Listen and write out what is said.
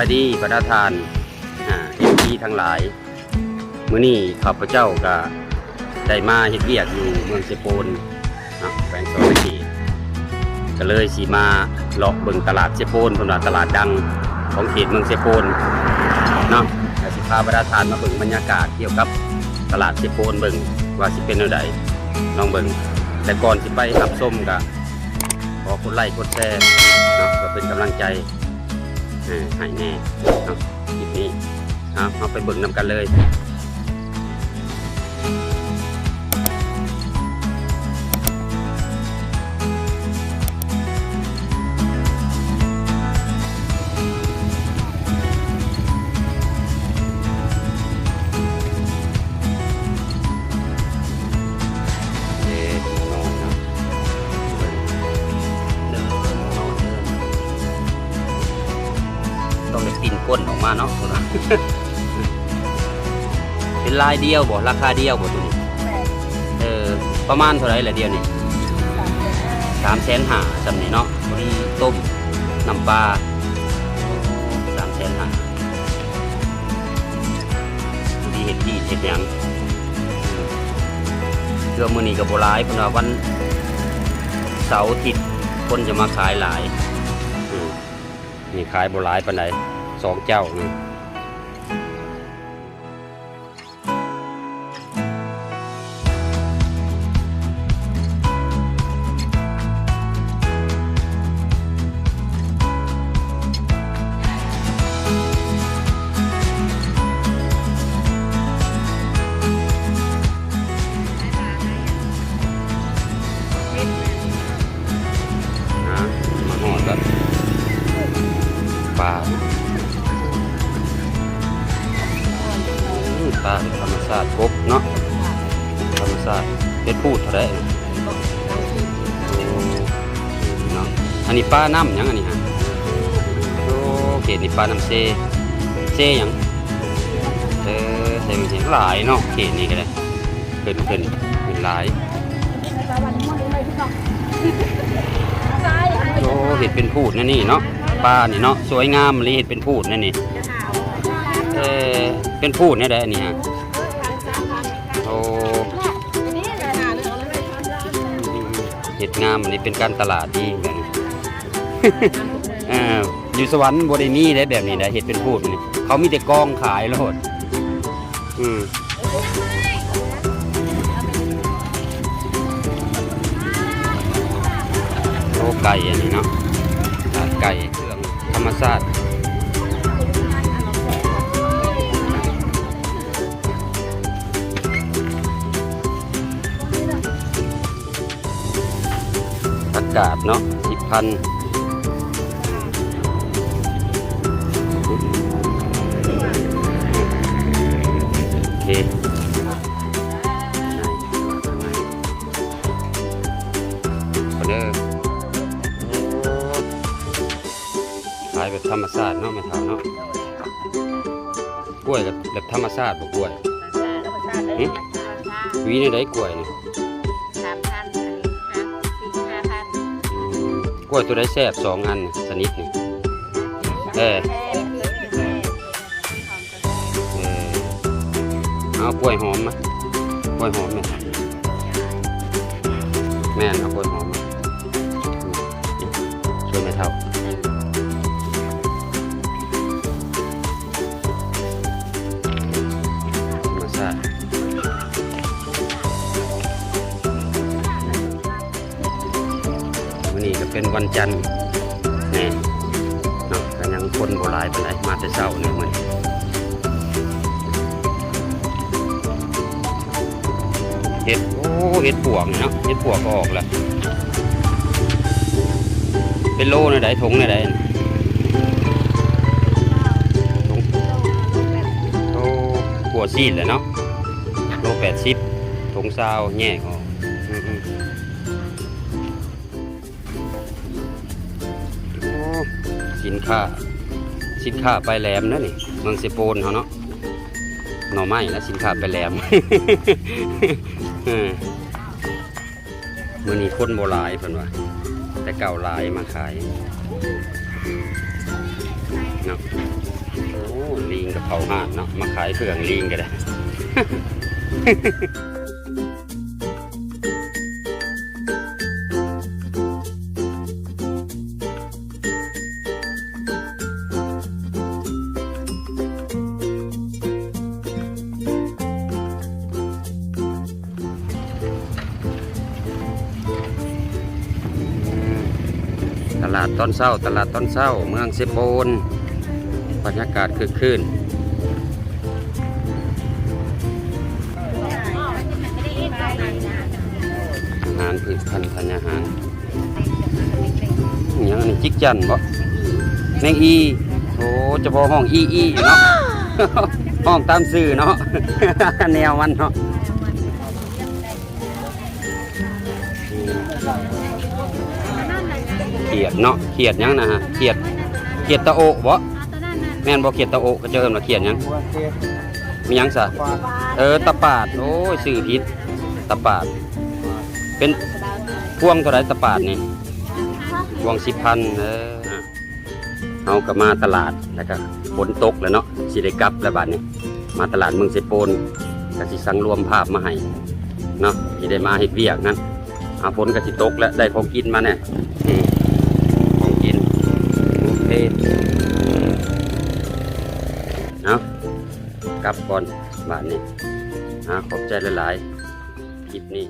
ายดีประธานอ่าเอ็มพีทั้งหลาย มื้อนี้ข้าพเจ้าก็ได้มาเฮ็ดเวียกอยู่เมืองเซโปนนะแขวงสระขีก็เลยสิมาเลาะเบิ่งตลาดเซโปนเพิ่นว่าตลาดดังของเขตเมืองเซโปนเนาะสิพาประธานมาเบิ่งบรรยากาศเกี่ยวกับตลาดเซโปนเบิ่งว่าสิเป็นแนวใดลองเบิ่งแต่ก่อนสิไปรับชมก็ขอกดไลค์กดแชร์เนาะก็เป็นกำลังใจ หายแน่เนาะคลิปนี้เอาเอาไปเบิ่งนำกันเลย ต้องได้กินก้นออกมาเนาะเป็นลายเดียวบ่ราคาเดียวบ่ตัวนี้เออประมาณเท่าไรละเดียวนี่สามแสนหาจำนี่เนาะพอดีต้มน้ำปลาสามแสนหาพอดีเห็ดดีเห็ดหยังเพื่อมือนี้ก็บ่หลายเพิ่นว่าวันเสาร์อาทิตย์คนจะมาขายหลายมนี่ขายโบราณปานใด สองเจ้านี่ ปลาธรรมชาติกบเนาะธรรมชาติเป็นพูดเท่าไรอ้เนาะอันนี้ปลาน้ำยังอันนี้ฮะโอ้เขตนี่ปลาน้ำเซเซยังเออเซมันเห็นหลายเนาะเขตนี้ก็ได้เป็นเป็นเป็นหลายโอ้เห็ดเป็นพูดนั่นนี่เนาะปลานี่เนาะสวยงามเลยเห็ดเป็นพูดนั่นนี่เออ เป็นพูดนี่แหละอันนี่ฮะโอ้เห็ดงามอันนี้เป็นการตลาดดีแบบนี้เอออยู่สวรรค์บริมีได้แบบนี้ได้เห็ดเป็นพูดนี่เขามีแต่กองขายโลดอืมโอ้ไก่อันนี้เนาะไก่เครื่องธรรมชาติ กาศเนาะสิบพันโอเคเอาเด้อโอ้ขายแบบธรรมชาติเนาะไม่เท่าเนาะกล้วยแบบแบบธรรมชาติบ่กล้วยหวีในไดกล้วยนี่ กล้วยตัวได้แซ่บสองอันสนิทนี่เออเออเอากล้วยหอมมากล้วยหอมไหมแม่นเอากล้วยหอมมาช่วยไม่เท่ามา นี้ก็เป็นวันจันทร์แน่เนาะก็ยังคนโบราณปานใดมาแต่เช้าเนี่ยมันเห็ดโอ้เห็ดปวกนี่เนาะเห็ดปวกก็ออกแล้ว เป็นโลในใดถุงในใดถุงโอ้หัวซีดเลยเนาะโลแปดสิบถุงซาวแง่ออก สินค้า สินค้าไปแหลมนะนี่เมืองเซโปนเขาเนาะหน่อไม้และสินค้าไปแหลมเมื่อนี้คนโบราณเพิ่นว่าแต่เก่าลายมาขายเนาะโอ้ลิงกับเขาห้านเนาะมาขายเครื่องลิงก็ได้ ลาดต้นเศร้า ตลาดต้นเศร้า เมืองเซโปนบรรยากาศคือคืนอาหารพืชพันธุ์ธัญญาหารอย่างนี้จิกจันบ่แมงอีโอ้จะพอห้องอีอีเนาะห้องตามสื่อเนาะแนวมันเนาะ เขียดเนาะเขียดหยังนะฮะเขียดเขียดตะโอะบ่แม่นบ่เขียดตะโอะก็เจอมาเขียดหยังมีหยังซะเออตะปาดโอ้ยสื่อผิดตะปาด เป็นพวงเท่าไหรตะปาดนี่พวงสิบพันเออเอาก็มาตลาดแล้วก็ฝนตกแล้วเนาะสิได้กลับแล้วบัดนี้มาตลาดเมืองเซโปนก็สิสังรวมภาพมาให้เนาะสิได้มาเฮ็ดเวียกนั้นอาฝนก็สิตกแล้วได้ของกินมาเนี่ย กลับก่อนบ้านนี้อ่าขอบใจหลายๆคลิปนี้